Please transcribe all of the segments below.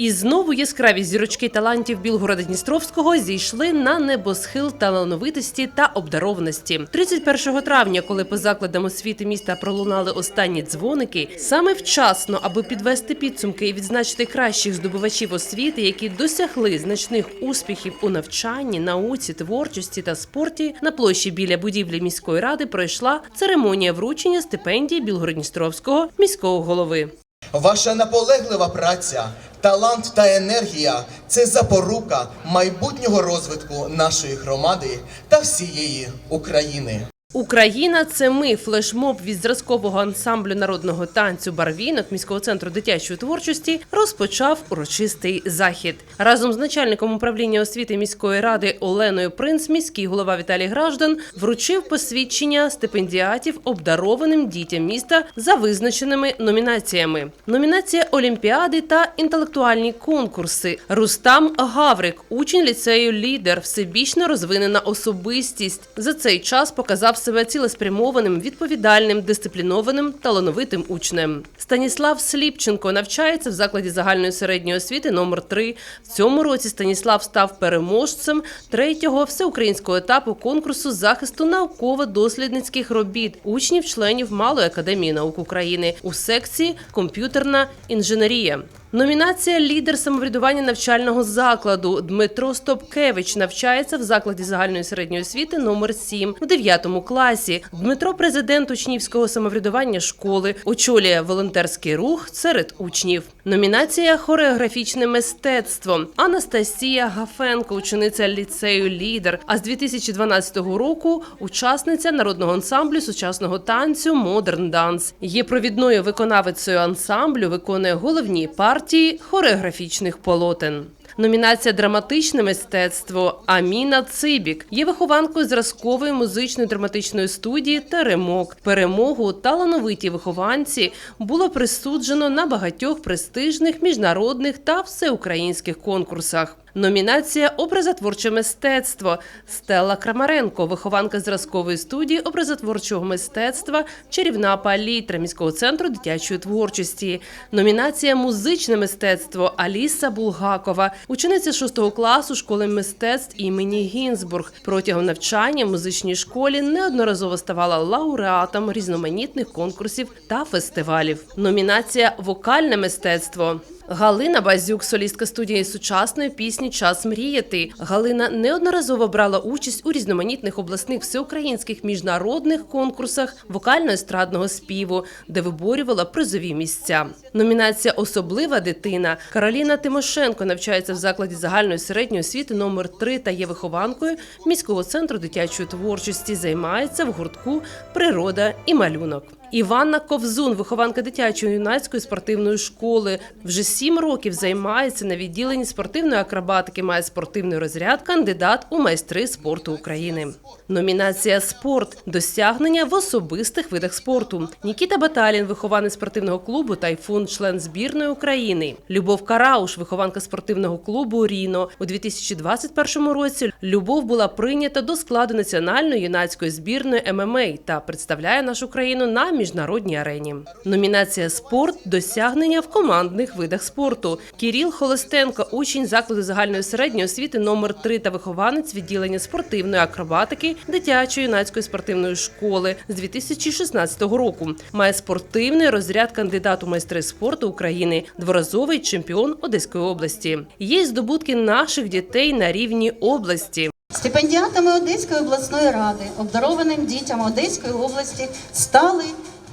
І знову яскраві зірочки талантів Білгорода Дністровського зійшли на небосхил талановитості та обдарованості. 31 травня, коли по закладам освіти міста пролунали останні дзвоники, саме вчасно, аби підвести підсумки і відзначити кращих здобувачів освіти, які досягли значних успіхів у навчанні, науці, творчості та спорті, на площі біля будівлі міської ради пройшла церемонія вручення стипендії Білгородністровського міського голови. Ваша наполеглива праця, талант та енергія це запорука майбутнього розвитку нашої громади та всієї України. Україна це ми флешмоб від зразкового ансамблю народного танцю Барвінок міського центру дитячої творчості розпочав урочистий захід. Разом з начальником управління освіти міської ради Оленою Принц, міський голова Віталій Граждан вручив посвідчення стипендіатів обдарованим дітям міста за визначеними номінаціями. Номінація Олімпіади та інтелектуальні конкурси. Рустам Гаврик, учень ліцею лідер, всебічно розвинена особистість. За цей час показав себе цілеспрямованим, відповідальним, дисциплінованим, талановитим учнем. Станіслав Сліпченко навчається в закладі загальної середньої освіти номер 3 В цьому році Станіслав став переможцем третього всеукраїнського етапу конкурсу захисту науково-дослідницьких робіт учнів-членів Малої академії наук України у секції комп'ютерна інженерія. Номінація Лідер самоврядування навчального закладу Дмитро Стопкевич навчається в закладі загальної середньої освіти номер 7 у 9 класі. Дмитро президент учнівського самоврядування школи, очолює волонтерський рух серед учнів. Номінація Хореографічне мистецтво Анастасія Гафенко, учениця ліцею Лідер. А з 2012 року учасниця народного ансамблю сучасного танцю Модерн Данс. Є провідною виконавицею ансамблю, виконує головні партії хореографічних полотен. Номінація Драматичне мистецтво Аміна Цибік є вихованкою зразкової музичної драматичної студії Теремок. Перемогу талановиті вихованці було присуджено на багатьох престижних міжнародних та всеукраїнських конкурсах. Номінація Образотворче мистецтво Стелла Крамаренко, вихованка зразкової студії образотворчого мистецтва Чарівна палітра міського центру дитячої творчості. Номінація Музичне мистецтво Аліса Булгакова, учениця 6 класу школи мистецтв імені Гінзбург. Протягом навчання в музичній школі неодноразово ставала лауреатом різноманітних конкурсів та фестивалів. Номінація Вокальне мистецтво. Галина Базюк, солістка студії сучасної пісні Час мріяти. Галина неодноразово брала участь у різноманітних обласних всеукраїнських міжнародних конкурсах вокально-естрадного співу, де виборювала призові місця. Номінація Особлива дитина. Кароліна Тимошенко навчається в закладі загальної середньої освіти номер 3 та є вихованкою міського центру дитячої творчості. Займається в гуртку Природа і малюнок. Іванна Ковзун, вихованка дитячої юнацької спортивної школи, вже сім років займається на відділенні спортивної акробатики. Має спортивний розряд, кандидат у майстри спорту України. Номінація Спорт досягнення в особистих видах спорту. Нікіта Баталін, вихованець спортивного клубу Тайфун, член збірної України. Любов Карауш, вихованка спортивного клубу Ріно. У 2021 році Любов була прийнята до складу національної юнацької збірної ММА та представляє нашу країну на міжнародній арені. Номінація Спорт досягнення в командних видах спорту. Кіріл Холостенко, учень закладу загальної середньої освіти номер 3 та вихованець відділення спортивної акробатики дитячої юнацької спортивної школи з 2016 року. Має спортивний розряд кандидат у майстри спорту України, дворазовий чемпіон Одеської області. Є здобутки наших дітей на рівні області. Стипендіатами Одеської обласної ради, обдарованим дітям Одеської області, стали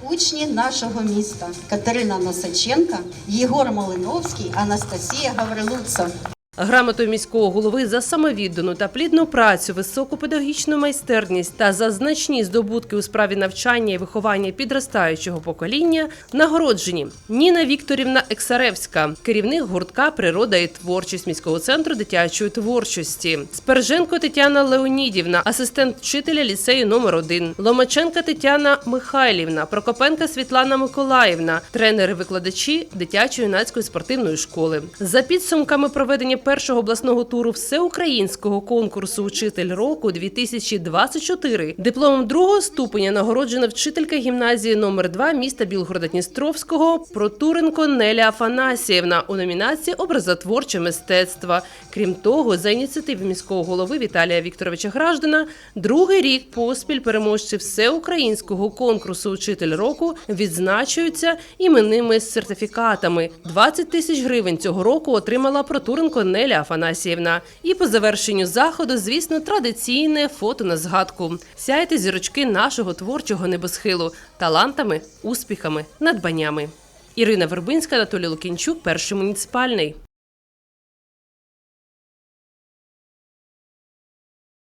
учні нашого міста Катерина Носаченка, Єгор Малиновський, Анастасія Гаврилуца. Грамотою міського голови за самовіддану та плідну працю, високу педагогічну майстерність та за значні здобутки у справі навчання і виховання підростаючого покоління нагороджені Ніна Вікторівна Ексаревська, керівник гуртка Природа і творчість міського центру дитячої творчості, Сперженко Тетяна Леонідівна, асистент вчителя ліцею номер 1 Ломаченка Тетяна Михайлівна, Прокопенка Світлана Миколаївна, тренери-викладачі дитячої юнацької спортивної школи. За підсумками проведення першого обласного туру всеукраїнського конкурсу Учитель року 2024 дипломом другого ступеня нагороджена вчителька гімназії номер 2 міста Білгорода Дністровського Протуренко Неля Афанасіївна у номінації Образотворче мистецтво. Крім того, за ініціативи міського голови Віталія Вікторовича Граждана, другий рік поспіль переможці всеукраїнського конкурсу Учитель року відзначуються іменними сертифікатами. 20 тисяч гривень цього року отримала Протуренко Неля Афанасіївна. І по завершенню заходу, звісно, традиційне фото на згадку. Сяйте зірочки нашого творчого небосхилу талантами, успіхами, надбаннями. Ірина Вербинська, Анатолій Лукінчук, перший муніципальний.